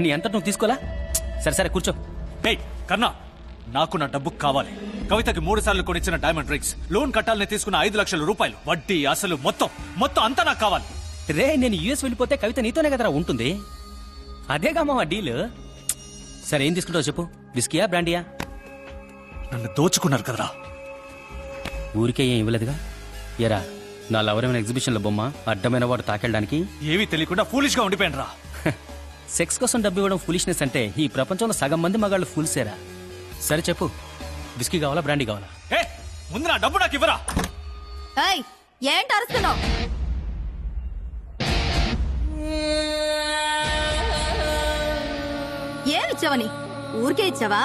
నీ అంత నువ్వు తీసుకోలా? సరే సరే కూర్చో. ఏయ్ కన్నా నాకు నా డబ్బు కావాలి. కవితకి మూడు సార్లు కొనిచ్చిన డైమండ్ రింగ్స్ లోన్ కట్టాలని తీసుకున్న ఐదు లక్షల రూపాయలు. వడ్డీ అసలు మొత్తం. మొత్తం అంతా నాకు కావాలి. రే నేను యుఎస్ వెళ్ళిపోతే కవిత నీతోనే కదరా ఉంటుంది. అదేగా మావా డీల్? సరే ఏం తీసుకుంటావు చెప్పు. విస్కీయా బ్రాండియా? నన్ను దోచుకున్నారు కదరా. ఊరికే ఏం ఇవ్వలేదుగా? ఎరా నా లవరమైన ఎగ్జిబిషన్ల బొమ్మ అడ్డమైన వాడు తాకెళ్ళడానికి? ఏమీ తెలియకుండా ఫూలిష్గా ఉండిపోయాను రా. సెక్స్ కోసం డబ్బు ఇవ్వడం ఫులిష్నెస్ అంటే ఈ ప్రపంచంలో సగం మంది మగాళ్ళు ఫుల్సేరా సరే. చెప్పు విస్కీ కావాలా బ్రాండీ కావాలా? ఏ ముందు నా డబ్బు నాకు ఇవ్వరా? ఏయ్ ఏంటి అరుస్తున్నావు? ఏమిచ్చావని ఊరికే ఇచ్చావా?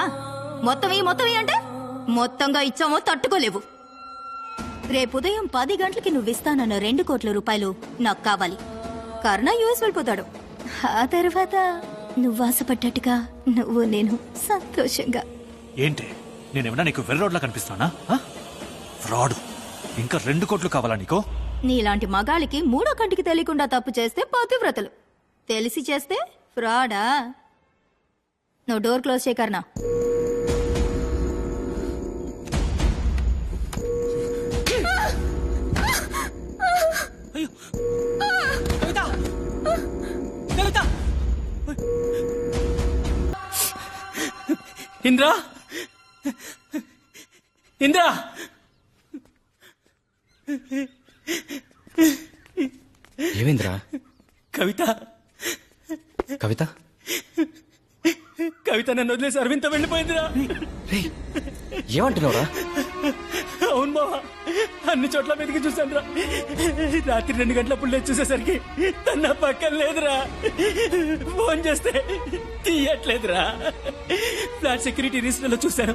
మొత్తం ఈ మొత్తం ఈ అంటే? మొత్తంగా ఇచ్చామో తట్టుకోలేవు. రేపు ఉదయం పది గంటలకి నువ్వు ఇస్తానన్న రెండు కోట్ల రూపాయలు నాకు కావాలి. కర్ణ యుఎస్ వెళ్ళిపోతాడు. ఆ తర్వాత నువ్వు ఆశపడ్డట్టుగా నువ్వు నేను సంతోషంగా. ఏంటి? నేనేమన్నా నీకు వెర్రోడ్లా కనిపిస్తానా? ఫ్రాడ్. ఇంకా రెండు కోట్లు కావాలా నీకు? నీలాంటి మగాళ్ళకి మూడో కంటికి తెలియకుండా తప్పు చేస్తే పతివ్రతలు. తెలిసి చేస్తే ఫ్రాడా? నువ్వు డోర్ క్లోజ్ చేయకర్నా ఇంద్రా? ఇంద్రా? ఏమైందిరా? కవిత? కవిత? కవిత నన్ను వదిలేసి అరవింత వెళ్ళిపోయిందిరా. ఏమంటున్నావురా? అవును బావా అన్ని చోట్ల వెతికి చూసాను రా రాత్రి రెండు గంటలప్పుడు లేచి చూసేసరికి తన పక్కన లేదురా. ఫోన్ చేస్తే తీయట్లేదురా. ఫ్లాట్ సెక్యూరిటీ రిజిస్టర్లో చూశాను.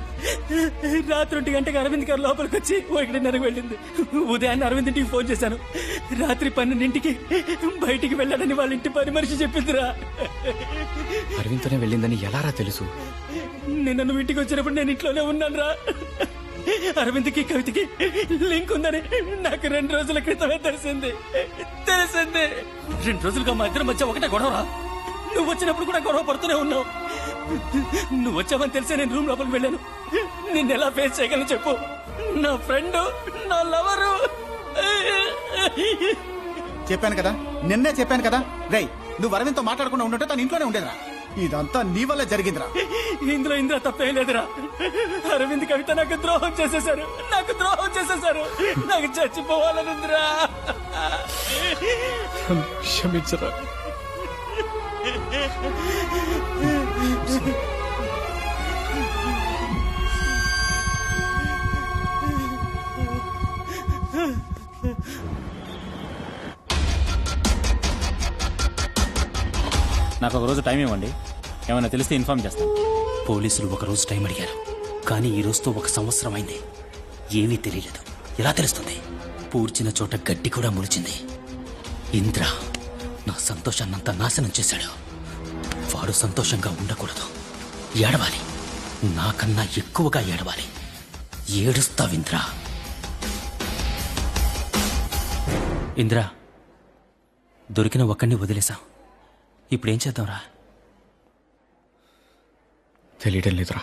రాత్రి ఒంటి గంటకి అరవింద్ గారు లోపలికి వచ్చి ఒకటిన్నరకు వెళ్ళింది. ఉదయాన్నే అరవింద్ ఇంటికి ఫోన్ చేశాను. రాత్రి పన్నెండింటికి బయటికి వెళ్ళాలని వాళ్ళ ఇంటి పని మనిషి చెప్పిందిరా. అరవింద్తోనే వెళ్ళిందని ఎలారా తెలుసు? నిన్న నువ్వు ఇంటికి వచ్చినప్పుడు నేను ఇంట్లోనే ఉన్నాను రా అరవింద్కి కవితకి లింక్ ఉందని నాకు రెండు రోజుల క్రితమే తెలిసింది. తెలిసింది. రెండు రోజులుగా మా ఇద్దరి మధ్య ఒకటే గొడవరా? నువ్వు వచ్చినప్పుడు కూడా గొడవ పడుతూనే ఉన్నావు. నువ్వు వచ్చావని తెలిసే నేను రూమ్ లోపలికి వెళ్ళాను. నిన్ను ఎలా ఫేస్ చేయగలను చెప్పు. నా ఫ్రెండ్ నా లవరు. చెప్పాను కదా నిన్నే చెప్పాను కదా. రేయ్ నువ్వు అరవింద్తో మాట్లాడకుండా ఉండుంటే తన ఇంట్లోనే ఉండేదిరా. ఇదంతా నీ వల్ల జరిగిందిరా. ఇందులో ఇంద్ర తప్పేం లేదురా. అరవింద్ కవిత నాకు ద్రోహం చేసేశారు. నాకు ద్రోహం చేసేశారు. నాకు చచ్చిపోవాలనుందిరా. క్షమించరా. నాకు ఒక రోజు టైం ఇవ్వండి. ఏమైనా తెలిస్తే ఇన్ఫార్మ్ చేస్తాను పోలీసులు ఒక రోజు టైం అడిగారు. కానీ ఈ రోజుతో ఒక సంవత్సరం అయింది. ఏమీ తెలియలేదు. ఎలా తెలుస్తుంది? పూడ్చిన చోట గడ్డి కూడా ములిచింది. ఇంద్ర. నా సంతోషాన్నంతా నాశనం చేశాడు. వాడు సంతోషంగా ఉండకూడదు. ఏడవాలి. నాకన్నా ఎక్కువగా ఏడవాలి. ఏడుస్తావు ఇంద్ర. ఇంద్ర దొరికిన ఒక్కడిని వదిలేశాం. ఇప్పుడేం చేద్దాంరా? తెలియటం లేదురా.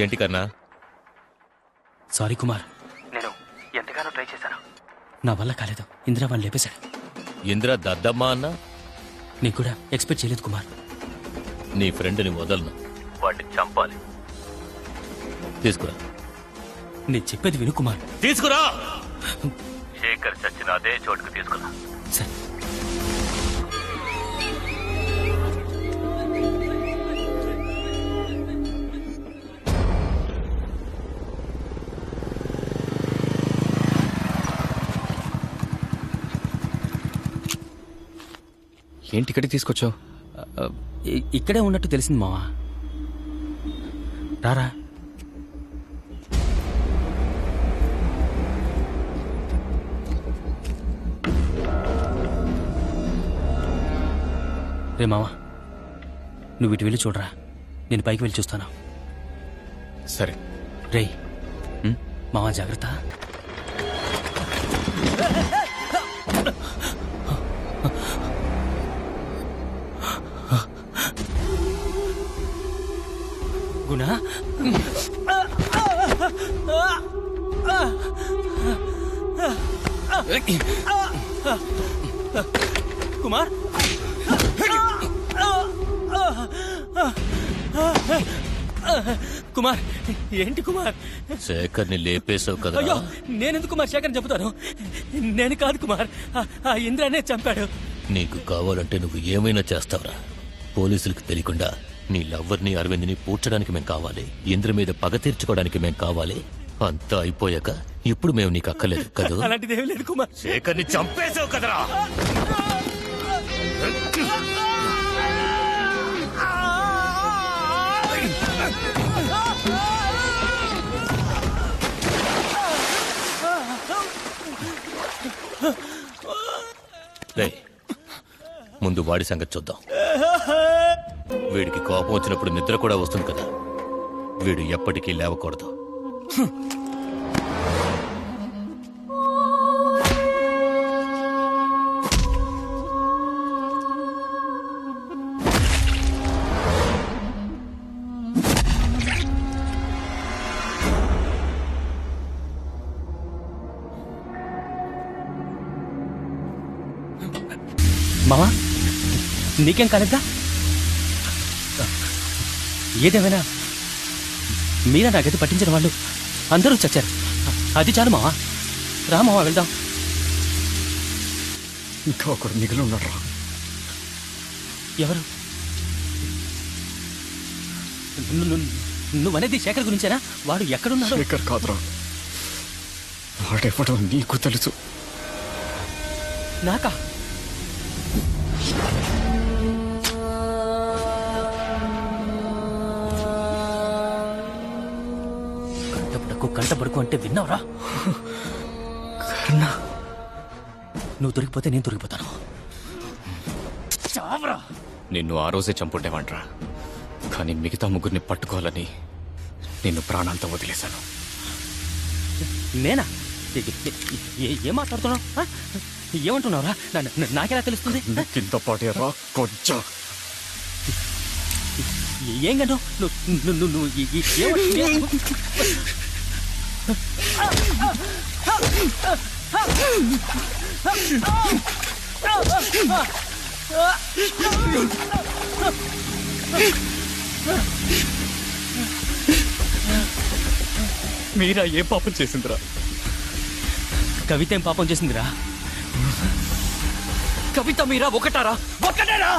ఏంటి కన్నా? సారీ కుమార్. నేను ఎంతగానో ట్రై చేశాను. నా వల్ల కాలేదు. ఇందిరా వాళ్ళు లేపేశాడు. ఇందిరా దద్దమ్మ అన్న? నీకు కూడా ఎక్స్పెక్ట్ చేయలేదు కుమార్. నీ ఫ్రెండ్ని వదలను. వాడిని చంపాలి. తీసుకురా. నేను చెప్పేది విను కుమార్. తీసుకురా! శేఖర్ చచ్చిన అదే చోటుకు తీసుకురా. సరే. ఏంటి ఇక్కడికి తీసుకొచ్చావు? ఇక్కడే ఉన్నట్టు తెలిసింది మావా. రారా. రే మావా నువ్వు ఇటు వెళ్ళి చూడరా. నేను పైకి వెళ్ళి చూస్తాను. సరే. రేయ్. మావా జాగ్రత్త. కుమార్? కుమార్ ఏంటి కుమార్? శేఖర్ని లేపేశావు కదా? అయ్యో నేనెందుకు కుమార్? శేఖర్ చెబుతాను నేను కాదు కుమార్. ఆ- ఆ ఇంద్రానే చంపాడు. నీకు కావాలంటే నువ్వు ఏమైనా చేస్తావురా. పోలీసులకు తెలియకుండా నీ లవ్వర్ని అరవింద్ని పూడ్చడానికి మేం కావాలి. ఇంద్ర మీద పగ తీర్చుకోవడానికి మేం కావాలి. అంతా అయిపోయాక ఇప్పుడు మేము నీకు అక్కలేదు కదా? అలాంటిది ఏమీ లేదు కుమార్. శేఖర్ని చంపేశావు కదరా? రేయ్, ముందు వాడి సంగతి చూద్దాం. వీడికి కోపం వచ్చినప్పుడు నిద్ర కూడా వస్తుంది కదా. వీడు ఎప్పటికీ లేవకూడదు. మావా నీకేం కాలేదా ఏదేమైనా మీరా నాకైతే పట్టించిన వాళ్ళు. అందరూ చచ్చారు. అది చాలు మావా. రా మావా వెళ్దాం. ఇంకా ఒకడు మిగిలి ఉన్నాడు ఎవరు? నువ్వనేది శేఖర్ గురించేనా? వాడు ఎక్కడున్నాడు? శేఖర్ కాదురా. వాడెవడో నీకు తెలుసు. నాకా? కంటపడకు కంటపడకు అంటే విన్నావురా? కర్ణ నువ్వు దొరికిపోతే నేను దొరికిపోతాను. చావరా. నిన్ను ఆ రోజే చంపుండేవాడ్రా. కానీ మిగతా ముగ్గురిని పట్టుకోవాలని నిన్ను ప్రాణాంతా వదిలేశాను. నేనా? ఏ- మాట్లాడుతున్నావు? ఏమంటున్నావురా? నాకెలా తెలుస్తుంది? కింద పాడేరా కొంచెం. ఏం గను నువ్వు నువ్వు మీరా ఏ పాపం చేసిందిరా? కవిత ఏం పాపం చేసిందిరా? కవిత మీరా ఒకటారా ఒక్కటేరా?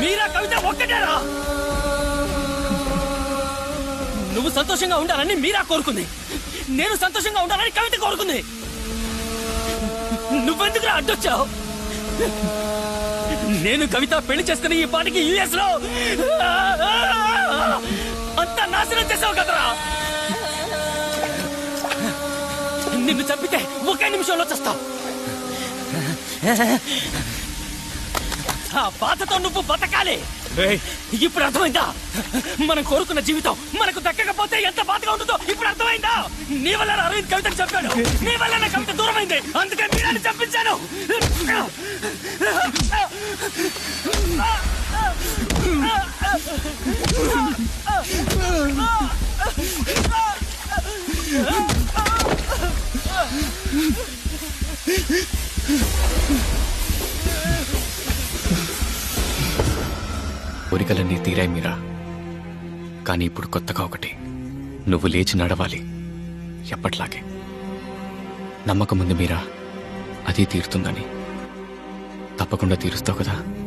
మీరా కవిత ఒక్కటేరా? నువ్వు సంతోషంగా ఉండాలని మీరా కోరుకుంది. నేను సంతోషంగా ఉండాలని కవిత కోరుకుంది. నువ్వెందుకు అడ్డొచ్చావు? నేను కవిత పెళ్ళి చేస్తున్న ఈ పాటికి యుఎస్లో అంతా నాశనం చేసావు కదరా. నిన్ను చంపితే ఒకే నిమిషంలో చేస్తావు. ఆ బాధతో నువ్వు బతకాలి. ఇప్పుడు అర్థమైందా? మనం కోరుకున్న జీవితం మనకు దక్కకపోతే ఎంత బాధగా ఉంటుందో ఇప్పుడు అర్థమైందా? నీ వల్ల అరవింద్ కవిత చెప్పాడు నీ వల్ల నా కవిత దూరమైంది. అందుకే మీరాన్ని చంపించాను. కోరికలన్నీ తీరాయి మీరా? కానీ ఇప్పుడు కొత్తగా ఒకటి. నువ్వు లేచి నడవాలి. ఎప్పట్లాగే. నమ్మకం ఉంది మీరా? అది తీరుతుందని. తప్పకుండా తీరుస్తావు కదా?